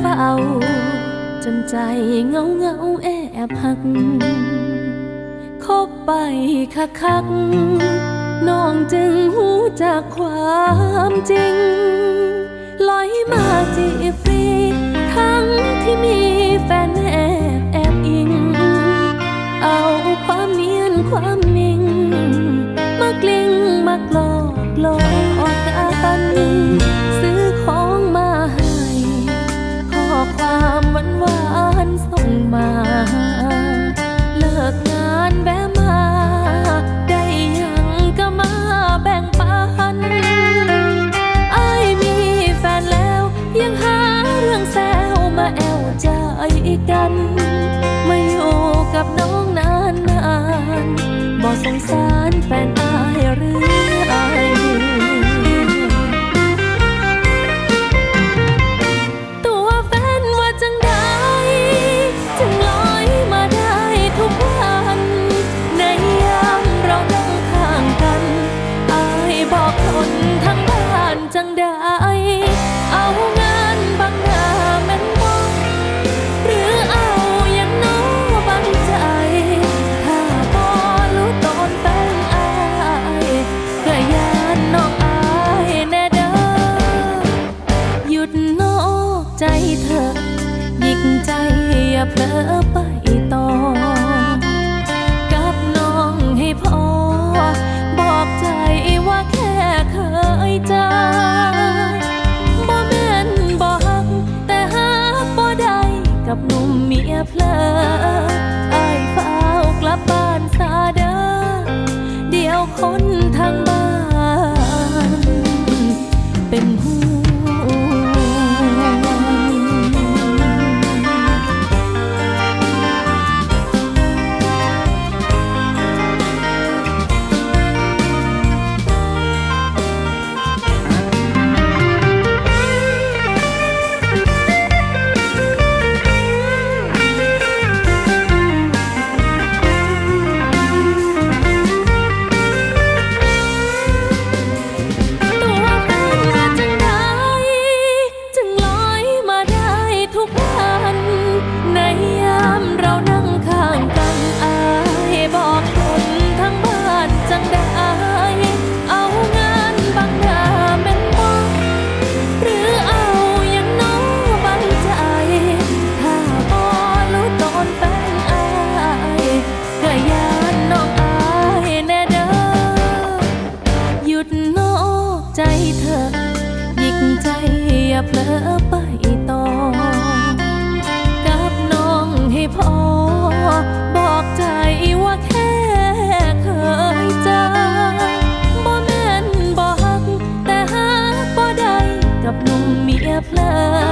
เฝ้า จนใจเงาเงาแอบหัก คบไปคักคักน้องจึงหูจากความจริง ลอยมาจีฟรี ทั้งที่มีแฟนแอบแอบอิง เอาความเนียนความนิ่ง มากลิ้งมากลอกหลอกกัน กันมาอยู่กับน้องนานนานบอกสงสาร ใจเธอหยิกใจอย่าเผลอไป เพลอไปต่อ กับน้องให้พอ บอกใจว่าแค่เคยเจอบ่แม่นบอกแต่หากบ่ได้กับหนุ่มเมียเพลอ